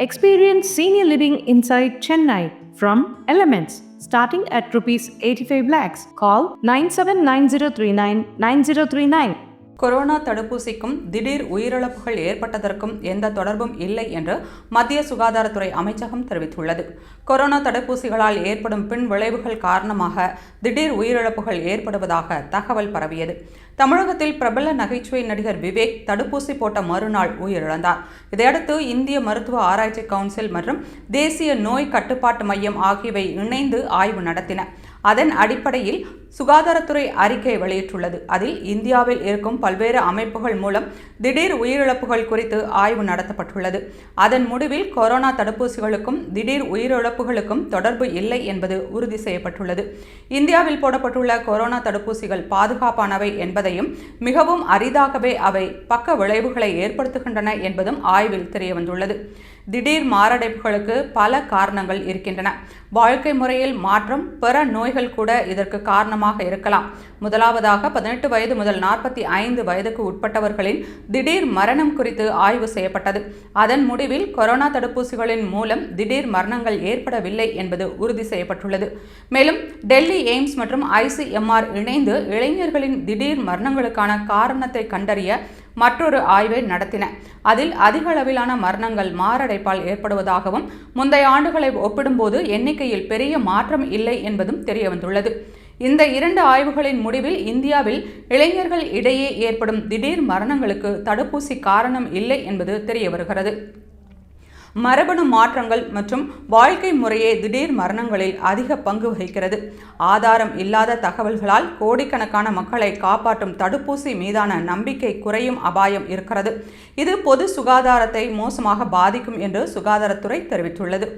Experience senior living inside Chennai from Elements starting at rupees 85 lakhs. Call 979039 9039. Corona தடுப்பூசிக்கும் திடீர் உயிரிழப்புகள் ஏற்பட்டதற்கும் எந்த தொடர்பும் இல்லை என்று மத்திய சுகாதாரத்துறை அமைச்சகம் தெரிவித்துள்ளது. கொரோனா தடுப்பூசிகளால் ஏற்படும் பின் விளைவுகள் காரணமாக திடீர் உயிரிழப்புகள் ஏற்படுவதாக தகவல் பரவியது. தமிழகத்தில் பிரபல நகைச்சுவை நடிகர் விவேக் தடுப்பூசி போட்ட மறுநாள் உயிரிழந்தார். இதையடுத்து இந்திய மருத்துவ ஆராய்ச்சி கவுன்சில் மற்றும் தேசிய நோய் கட்டுப்பாட்டு மையம் ஆகியவை இணைந்து ஆய்வு நடத்தின. அதன் அடிப்படையில் சுகாதாரத்துறை அறிக்கை வெளியிட்டுள்ளது. அதில் இந்தியாவில் இருக்கும் பல்வேறு அமைப்புகள் மூலம் திடீர் உயிரிழப்புகள் குறித்து ஆய்வு நடத்தப்பட்டுள்ளது. அதன் முடிவில் கொரோனா தடுப்பூசிகளுக்கும் திடீர் உயிரிழப்புகளுக்கும் தொடர்பு இல்லை என்பது உறுதி செய்யப்பட்டுள்ளது. இந்தியாவில் போடப்பட்டுள்ள கொரோனா தடுப்பூசிகள் பாதுகாப்பானவை என்பதையும் மிகவும் அரிதாகவே அவை பக்க விளைவுகளை ஏற்படுத்துகின்றன என்பதும் ஆய்வில் தெரியவந்துள்ளது. திடீர் மாரடைப்புகளுக்கு பல காரணங்கள் இருக்கின்றன. வாழ்க்கை முறையில் மாற்றம் பிற நோய்கள் கூட இதற்கு காரணம் காரணமாக இருக்கலாம். முதலாவதாக பதினெட்டு வயது முதல் நாற்பத்தி ஐந்து வயதுக்கு உட்பட்டவர்களின் திடீர் மரணம் குறித்து ஆய்வு செய்யப்பட்டது. அதன் முடிவில் கொரோனா தடுப்பூசிகளின் மூலம் திடீர் மரணங்கள் ஏற்படவில்லை என்பது உறுதி செய்யப்பட்டுள்ளது. மேலும் டெல்லி எய்ம்ஸ் மற்றும் ஐசிஎம்ஆர் இணைந்து இளைஞர்களின் திடீர் மரணங்களுக்கான காரணத்தை கண்டறிய மற்றொரு ஆய்வை நடத்தின. அதில் அதிக அளவிலான மரணங்கள் மாரடைப்பால் ஏற்படுவதாகவும் முந்தைய ஆண்டுகளை ஒப்பிடும்போது எண்ணிக்கையில் பெரிய மாற்றம் இல்லை என்பதும் தெரியவந்துள்ளது. இந்த இரண்டு ஆய்வுகளின் முடிவில் இந்தியாவில் இளைஞர்கள் இடையே ஏற்படும் திடீர் மரணங்களுக்கு தடுப்பூசி காரணம் இல்லை என்பது தெரிய வருகிறது. மரபணு மாற்றங்கள் மற்றும் வாழ்க்கை முறையே திடீர் மரணங்களில் அதிக பங்கு வகிக்கிறது. ஆதாரம் இல்லாத தகவல்களால் கோடிக்கணக்கான மக்களை காப்பாற்றும் தடுப்பூசி மீதான நம்பிக்கை குறையும் அபாயம் இருக்கிறது. இது பொது சுகாதாரத்தை மோசமாக பாதிக்கும் என்று சுகாதாரத்துறை தெரிவித்துள்ளது.